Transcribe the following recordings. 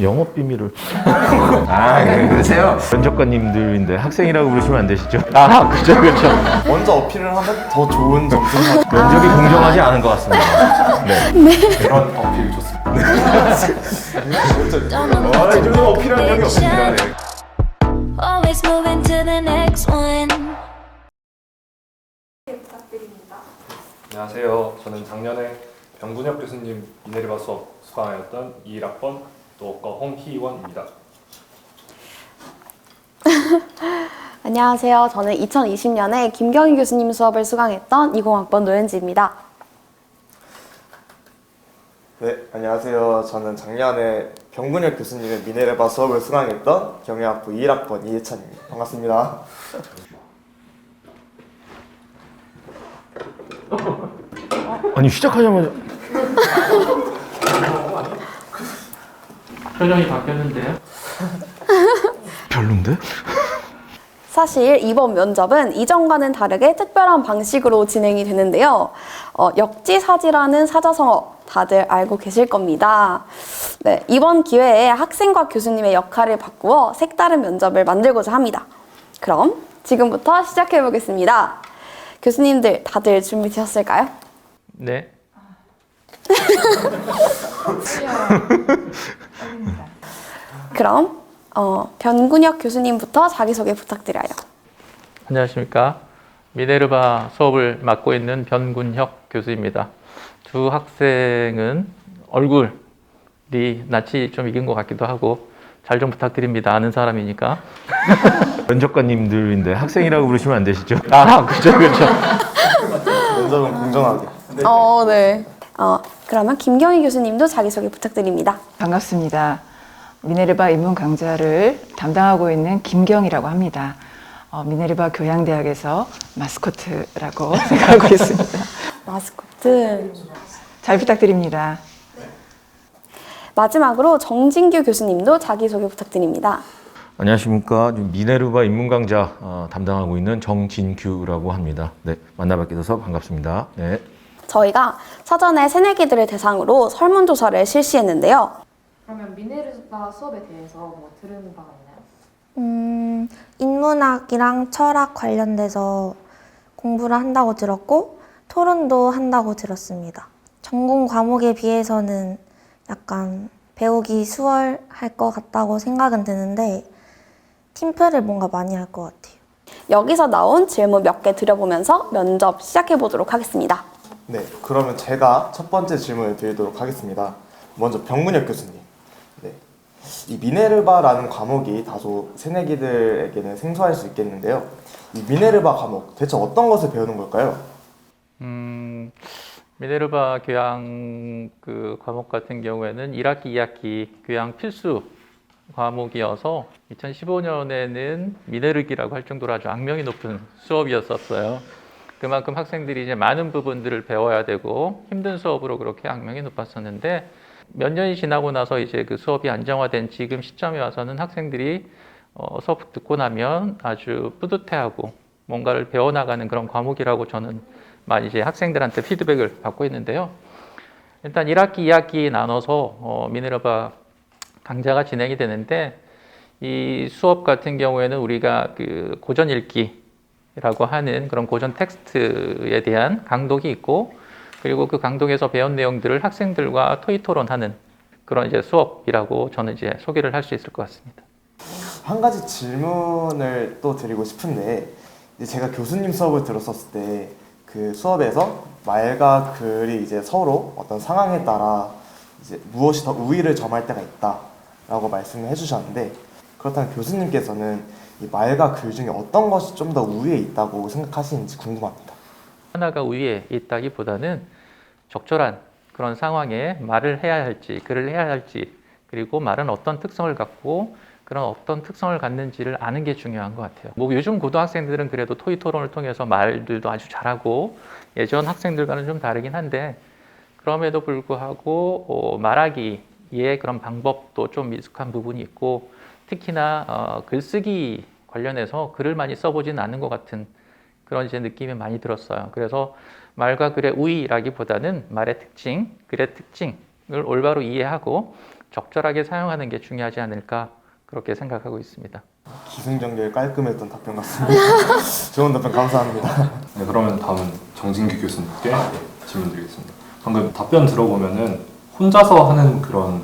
영업 비밀을 아, 그- 그러세요? 면접관님들인데 학생이라고 부르시면 안 되시죠? 아 그죠 그죠 먼저 어필을 하면 더 좋은 점수를 받 면접이 공정하지 않은 것 같습니다 네. 그런 어필 좋습니다. 아, 이 정도 어필할 적이 없습니다. 네. Always moving to the next one. 안녕하세요. 저는 작년에 병군혁 교수님 미네르바 수업 수강하였던 21학번 노과 홍희원입니다. 안녕하세요. 저는 2020년에 김경희 교수님 수업을 수강했던 20학번 노현지입니다. 네, 안녕하세요. 저는 작년에 병근혁 교수님의 미네르바 수업을 수강했던 경영학부 21학번 이해찬입니다. 반갑습니다. 아니 시작하자마자 표정이 바뀌었는데요. 별론데? 사실 이번 면접은 이전과는 다르게 특별한 방식으로 진행이 되는데요. 어, 역지사지라는 사자성어 다들 알고 계실 겁니다. 네, 이번 기회에 학생과 교수님의 역할을 바꾸어 색다른 면접을 만들고자 합니다. 그럼 지금부터 시작해 보겠습니다. 교수님들 다들 준비되셨을까요? 네. 그럼 어, 변군혁 교수님부터 자기소개 부탁드려요. 안녕하십니까. 미네르바 수업을 맡고 있는 변군혁 교수입니다. 두 학생은 얼굴이 낯이 좀 익은 것 같기도 하고 잘 좀 부탁드립니다. 아는 사람이니까. 면접관님들인데 학생이라고 부르시면 안 되시죠? 아 그죠 그죠 면접은 공정하게. 어, 네. 어, 그러면 김경희 교수님도 자기소개 부탁드립니다. 반갑습니다. 미네르바 입문 강좌를 담당하고 있는 김경이라고 합니다. 어, 미네르바 교양대학에서 마스코트라고 생각하고 있습니다. 마스코트. 잘 부탁드립니다. 마지막으로 정진규 교수님도 자기소개 부탁드립니다. 안녕하십니까 미네르바 인문 강좌 어, 담당하고 있는 정진규라고 합니다 네 만나뵙게 돼서 반갑습니다 네. 저희가 사전에 새내기들을 대상으로 설문조사를 실시했는데요. 그러면 미네르바 수업에 대해서 뭐 들은 바가 있나요? 음, 인문학이랑 철학 관련돼서 공부를 한다고 들었고, 토론도 한다고 들었습니다. 전공 과목에 비해서는 약간 배우기 수월할 것 같다고 생각은 드는데, 팀플을 뭔가 많이 할 것 같아요. 여기서 나온 질문 몇 개 드려보면서 면접 시작해 보도록 하겠습니다. 네, 그러면 제가 첫 번째 질문을 드리도록 하겠습니다. 먼저 병근혁 교수님. 네. 이 미네르바라는 과목이 다소 새내기들에게는 생소할 수 있겠는데요. 이 미네르바 과목 대체 어떤 것을 배우는 걸까요? 음, 미네르바 교양 그 과목 같은 경우에는 1학기, 2학기 교양 필수 과목이어서 2015년에는 미네르기라고 할 정도로 아주 악명이 높은 수업이었었어요. 그만큼 학생들이 이제 많은 부분들을 배워야 되고 힘든 수업으로 그렇게 악명이 높았었는데 몇 년이 지나고 나서 이제 그 수업이 안정화된 지금 시점에 와서는 학생들이 어, 수업 듣고 나면 아주 뿌듯해하고 뭔가를 배워나가는 그런 과목이라고 저는 많이 이제 학생들한테 피드백을 받고 있는데요. 일단 1학기, 2학기 나눠서 어, 미네르바 강좌가 진행이 되는데 이 수업 같은 경우에는 우리가 그 고전 읽기 라고 하는 그런 고전 텍스트에 대한 강독이 있고 그리고 그 강독에서 배운 내용들을 학생들과 토의 토론하는 그런 이제 수업이라고 저는 이제 소개를 할 수 있을 것 같습니다. 한 가지 질문을 또 드리고 싶은데 제가 교수님 수업을 들었었을 때 그 수업에서 말과 글이 이제 서로 어떤 상황에 따라 이제 무엇이 더 우위를 점할 때가 있다라고 말씀을 해주셨는데 그렇다면 교수님께서는 이 말과 글 중에 어떤 것이 좀 더 우위에 있다고 생각하시는지 궁금합니다. 하나가 우위에 있다기보다는 적절한 그런 상황에 말을 해야 할지 글을 해야 할지 그리고 말은 어떤 특성을 갖고 그런 어떤 특성을 갖는지를 아는 게 중요한 것 같아요. 뭐 요즘 고등학생들은 그래도 토의 토론을 통해서 말들도 아주 잘하고 예전 학생들과는 좀 다르긴 한데 그럼에도 불구하고 어, 말하기의 그런 방법도 좀 미숙한 부분이 있고 특히나 어, 글쓰기 관련해서 글을 많이 써보지는 않는 것 같은 그런 이제 느낌이 많이 들었어요. 그래서 말과 글의 우위라기보다는 말의 특징, 글의 특징을 올바로 이해하고 적절하게 사용하는 게 중요하지 않을까 그렇게 생각하고 있습니다. 기승전결 깔끔했던 답변 같습니다. 좋은 답변 감사합니다. 네, 그러면 다음은 정진규 교수님께 질문 드리겠습니다. 방금 답변 들어보면은 혼자서 하는 그런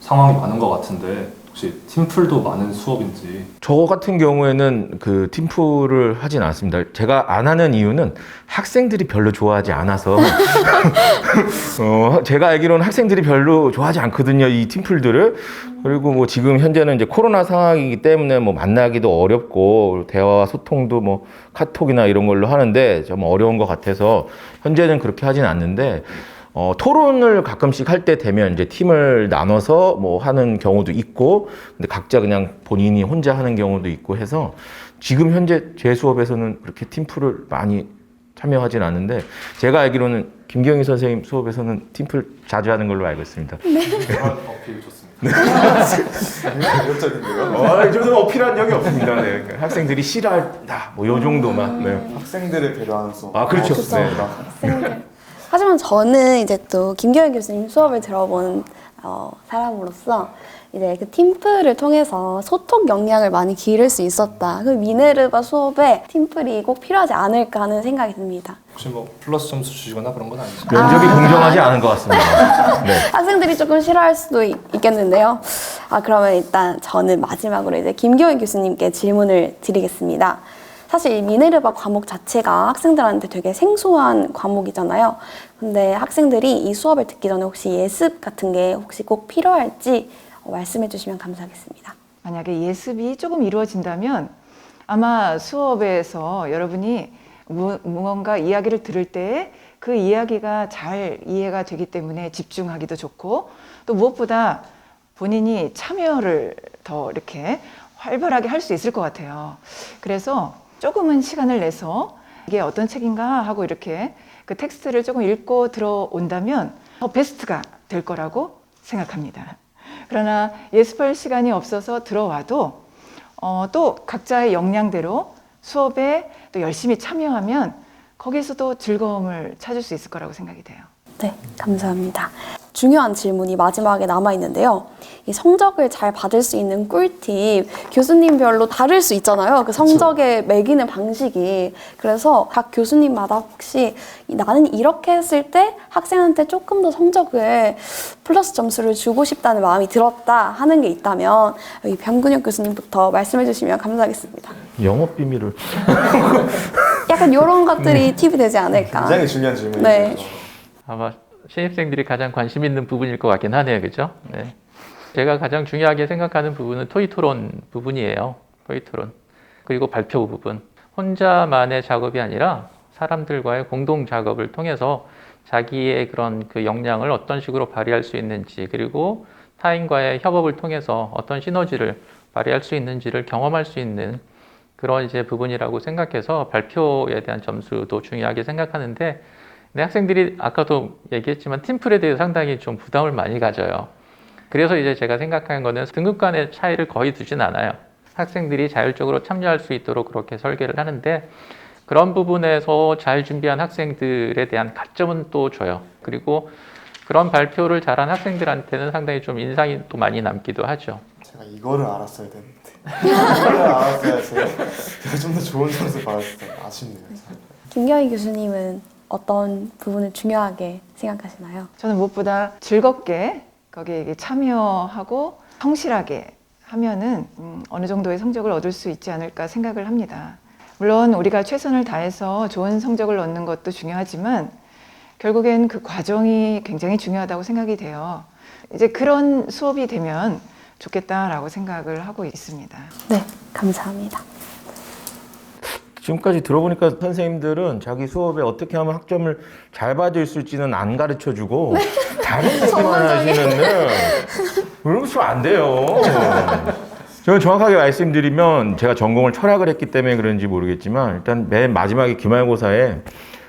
상황이 많은 것 같은데 혹시 팀플도 많은 수업인지 저 같은 경우에는 그 팀플을 하진 않습니다. 제가 안 하는 이유는 학생들이 별로 좋아하지 않아서. 어, 제가 알기로는 학생들이 별로 좋아하지 않거든요, 이 팀플들을. 그리고 뭐 지금 현재는 이제 코로나 상황이기 때문에 뭐 만나기도 어렵고 대화와 소통도 뭐 카톡이나 이런 걸로 하는데 좀 어려운 것 같아서 현재는 그렇게 하진 않는데 어, 토론을 가끔씩 할 때 되면 이제 팀을 나눠서 뭐 하는 경우도 있고, 근데 각자 그냥 본인이 혼자 하는 경우도 있고 해서 지금 현재 제 수업에서는 그렇게 팀플을 많이 참여하진 않는데 제가 알기로는 김경희 선생님 수업에서는 팀플 자주 하는 걸로 알고 있습니다. 그런 어필 좋습니다. 매력적인데요? 어, 저도 어필한 적이 없습니다. 네. 그러니까 학생들이 싫어한다. 뭐 요 정도만. 네. 학생들을 배려하는 수업. 아, 그렇죠. 그쵸. 네. 학생들. 하지만 저는 이제 또 김경현 교수님 수업을 들어본 어, 사람으로서 이제 그 팀플을 통해서 소통 역량을 많이 기를 수 있었다. 그 미네르바 수업에 팀플이 꼭 필요하지 않을까 하는 생각이 듭니다. 혹시 뭐 플러스 점수 주시거나 그런 건 아니죠? 면접이 공정하지 않은 것 같습니다. 네. 학생들이 조금 싫어할 수도 있, 겠는데요 아, 그러면 일단 저는 마지막으로 이제 김경현 교수님께 질문을 드리겠습니다. 사실 이 미네르바 과목 자체가 학생들한테 되게 생소한 과목이잖아요. 근데 학생들이 이 수업을 듣기 전에 혹시 예습 같은 게 혹시 꼭 필요할지 어, 말씀해 주시면 감사하겠습니다. 만약에 예습이 조금 이루어진다면 아마 수업에서 여러분이 무- 무언가 이야기를 들을 때그 이야기가 잘 이해가 되기 때문에 집중하기도 좋고 또 무엇보다 본인이 참여를 더 이렇게 활발하게 할 수 있을 것 같아요. 그래서 조금은 시간을 내서 이게 어떤 책인가 하고 이렇게 그 텍스트를 조금 읽고 들어온다면 더 베스트가 될 거라고 생각합니다. 그러나 예습할 시간이 없어서 들어와도 어, 또 각자의 역량대로 수업에 또 열심히 참여하면 거기서도 즐거움을 찾을 수 있을 거라고 생각이 돼요. 네, 감사합니다. 중요한 질문이 마지막에 남아 있는데요. 이 성적을 잘 받을 수 있는 꿀팁 교수님별로 다를 수 있잖아요. 그 성적에 매기는 방식이. 그래서 각 교수님마다 혹시 이 나는 이렇게 했을 때 학생한테 조금 더 성적을 플러스 점수를 주고 싶다는 마음이 들었다 하는 게 있다면 여기 변근혁 교수님부터 말씀해 주시면 감사하겠습니다. 영업 비밀을. 약간 이런 것들이 팁이 되지 않을까. 굉장히 중요한 질문이죠. 네. 아마 신입생들이 가장 관심 있는 부분일 것 같긴 하네요. 그죠? 네. 제가 가장 중요하게 생각하는 부분은 토의 토론 부분이에요. 토의 토론. 그리고 발표 부분. 혼자만의 작업이 아니라 사람들과의 공동 작업을 통해서 자기의 그런 그 역량을 어떤 식으로 발휘할 수 있는지 그리고 타인과의 협업을 통해서 어떤 시너지를 발휘할 수 있는지를 경험할 수 있는 그런 이제 부분이라고 생각해서 발표에 대한 점수도 중요하게 생각하는데 근데 학생들이 아까도 얘기했지만 팀플에 대해 상당히 좀 부담을 많이 가져요. 그래서 이제 제가 생각하는 거는 등급 간의 차이를 거의 두진 않아요. 학생들이 자율적으로 참여할 수 있도록 그렇게 설계를 하는데 그런 부분에서 잘 준비한 학생들에 대한 가점은 또 줘요. 그리고 그런 발표를 잘한 학생들한테는 상당히 좀 인상이 또 많이 남기도 하죠. 제가 이거를 알았어야 되는데. 이거를 알았어야 제가, 제가 좀 더 좋은 점수 받았을 텐데 아쉽네요. 김경희 교수님은 어떤 부분을 중요하게 생각하시나요? 저는 무엇보다 즐겁게 거기에 참여하고 성실하게 하면은 음, 어느 정도의 성적을 얻을 수 있지 않을까 생각을 합니다. 물론 우리가 최선을 다해서 좋은 성적을 얻는 것도 중요하지만 결국엔 그 과정이 굉장히 중요하다고 생각이 돼요. 이제 그런 수업이 되면 좋겠다라고 생각을 하고 있습니다. 네, 감사합니다. 지금까지 들어보니까 선생님들은 자기 수업에 어떻게 하면 학점을 잘 받을 수 있지는 안 가르쳐 주고 다른 얘기만 하시는데 그러시면 안 돼요. 저는 정확하게 말씀드리면 제가 전공을 철학을 했기 때문에 그런지 모르겠지만 일단 맨 마지막에 기말고사에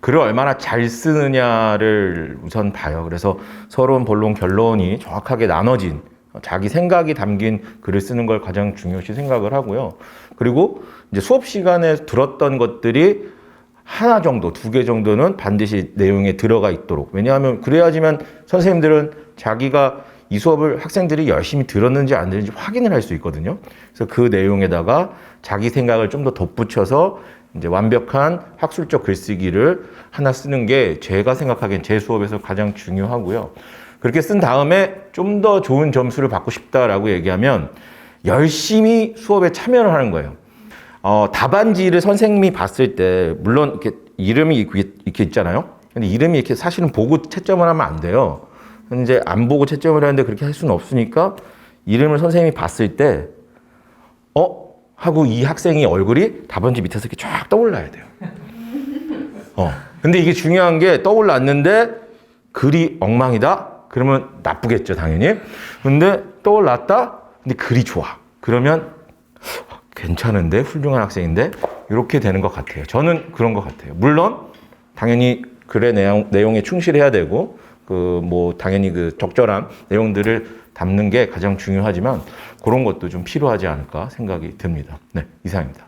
글을 얼마나 잘 쓰느냐를 우선 봐요. 그래서 서론, 본론, 결론이 정확하게 나눠진 자기 생각이 담긴 글을 쓰는 걸 가장 중요시 생각을 하고요. 그리고 이제 수업 시간에 들었던 것들이 하나 정도, 두 개 정도는 반드시 내용에 들어가 있도록. 왜냐하면 그래야지만 선생님들은 자기가 이 수업을 학생들이 열심히 들었는지 안 들었는지 확인을 할 수 있거든요. 그래서 그 내용에다가 자기 생각을 좀 더 덧붙여서 이제 완벽한 학술적 글쓰기를 하나 쓰는 게 제가 생각하기엔 제 수업에서 가장 중요하고요. 그렇게 쓴 다음에 좀 더 좋은 점수를 받고 싶다라고 얘기하면 열심히 수업에 참여를 하는 거예요. 어, 답안지를 선생님이 봤을 때 물론 이렇게 이름이 이렇게, 있잖아요. 근데 이름이 이렇게 사실은 보고 채점을 하면 안 돼요. 이제 안 보고 채점을 하는데 그렇게 할 수는 없으니까 이름을 선생님이 봤을 때 어? 하고 이 학생이 얼굴이 답안지 밑에서 이렇게 쫙 떠올라야 돼요. 어. 근데 이게 중요한 게 떠올랐는데 글이 엉망이다? 그러면 나쁘겠죠, 당연히. 근데 떠올랐다? 근데 글이 좋아. 그러면 괜찮은데? 훌륭한 학생인데? 이렇게 되는 것 같아요. 저는 그런 것 같아요. 물론, 당연히 글의 내용, 내용에 충실해야 되고, 그, 뭐, 당연히 그 적절한 내용들을 담는 게 가장 중요하지만, 그런 것도 좀 필요하지 않을까 생각이 듭니다. 네, 이상입니다.